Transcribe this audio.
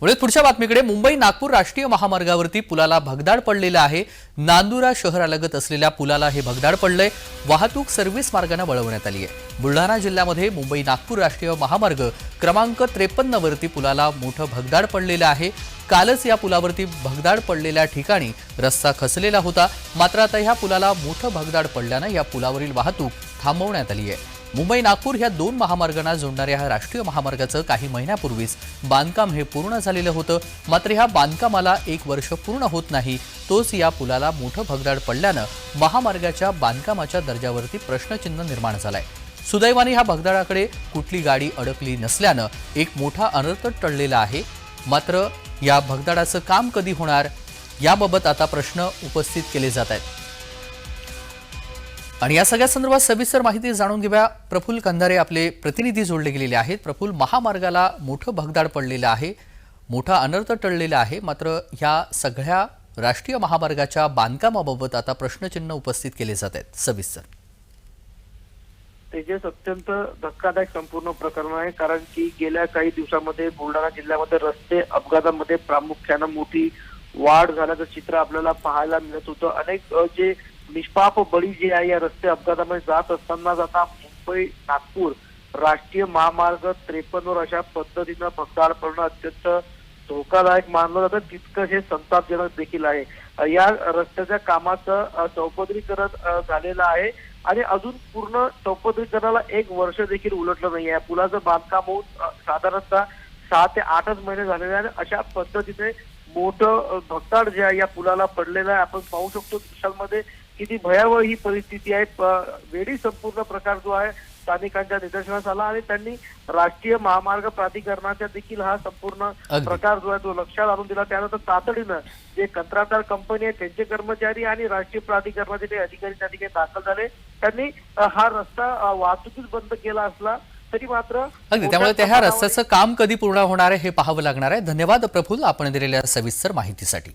पुढे पुढच्या बातमीकडे मुंबई नागपूर राष्ट्रीय महामार्गावरती पुलाला भगदाड पडलेलं आहे. नांदुरा शहरालगत असलेल्या पुलाला हे भगदाड पडलंय. वाहतूक सर्व्हिस मार्गाने वळवण्यात आली आहे बुलढाणा जिल्ह्यामध्ये मुंबई नागपूर राष्ट्रीय महामार्ग क्रमांक त्रेपन्नवरती पुलाला मोठं भगदाड पडलेलं आहे. कालच या पुलावरती भगदाड पडलेल्या ठिकाणी रस्ता खचलेला होता. मात्र आता ह्या पुलाला मोठं भगदाड पडल्यानं या पुलावरील वाहतूक थांबवण्यात आली आहे मुंबई नागपूर ह्या दोन महामार्गांना जोडणाऱ्या ह्या राष्ट्रीय महामार्गाचं काही महिन्यापूर्वीच बांधकाम हे पूर्ण झालेलं होतं. मात्र ह्या बांधकामाला एक वर्ष पूर्ण होत नाही. तोच या पुलाला मोठं भगदाड पडल्यानं महामार्गाच्या बांधकामाच्या दर्जावरती प्रश्नचिन्ह निर्माण झालंय. सुदैवाने ह्या भगदाडाकडे कुठली गाडी अडकली नसल्यानं एक मोठा अनर्थ टळलेला आहे. मात्र या भगदाडाचं काम कधी होणार? याबाबत आता प्रश्न उपस्थित केले जात आहेत. आणि या सगळ्या संदर्भात सविस्तर माहिती जाणून घेऊया. प्रफुल्ल कंधारे आपले प्रतिनिधी जोडले गेलेले आहेत. प्रफुल्ल महामार्गाला मोठं भगदाड पडलेलं आहे. मोठा अनर्थ टळलेला आहे. मात्र ह्या सगळ्या राष्ट्रीय महामार्गाच्या बांधकामाबाबत आता प्रश्नचिन्ह उपस्थित केले जात आहेत. सविस्तर. तेजस अत्यंत धक्कादायक संपूर्ण प्रकरण आहे. कारण की गेल्या काही दिवसामध्ये बुलढाणा जिल्ह्यामध्ये रस्ते अपघातामध्ये प्रामुख्यानं मोठी वाढ झाल्याचं चित्र आपल्याला पाहायला मिळत होतं. अनेक जे निष्पाप बळी जे आहे या रस्ते अपघातामध्ये जात असताना आता मुंबई नागपूर राष्ट्रीय महामार्ग त्रेपन्नवर अशा पद्धतीनं भगदाड पडणं अत्यंत धोकादायक मानलं जातं. तितकं हे संतापजनक देखील आहे. या रस्त्याच्या कामाचं चौपदरीकरण झालेलं आहे. आणि अजून पूर्ण चौपदरीकरणाला एक वर्ष देखील उलटलं नाही आहे पुलाचं बांधकाम होऊन साधारणतः सहा ते आठच महिने झालेले आहे आणि अशा पद्धतीने मोठं भक्ताड भगदाड जे आहे या पुलाला पडलेलं आहे. आपण पाहू शकतो दृश्यांमध्ये किती भयावह ही परिस्थिती आहे. वेळी संपूर्ण प्रकार जो आहे स्थानिकांच्या निदर्शनास आला आणि त्यांनी राष्ट्रीय महामार्ग प्राधिकरणाचा देखील हा संपूर्ण. प्रकार जो आहे तो लक्षात आणून दिला. त्यानंतर तातडीनं जे कंत्राटदार कंपनी आहे त्यांचे कर्मचारी आणि राष्ट्रीय प्राधिकरणाचे जे अधिकारी त्या ठिकाणी दाखल झाले. त्यांनी हा रस्ता वाहतुकीच बंद केला असला तरी मात्र अगदी. त्यामुळे त्या ह्या रस्त्याचं काम कधी पूर्ण होणार आहे हे पाहावं लागणार आहे. धन्यवाद प्रफुल्ल आपण दिलेल्या सविस्तर माहितीसाठी.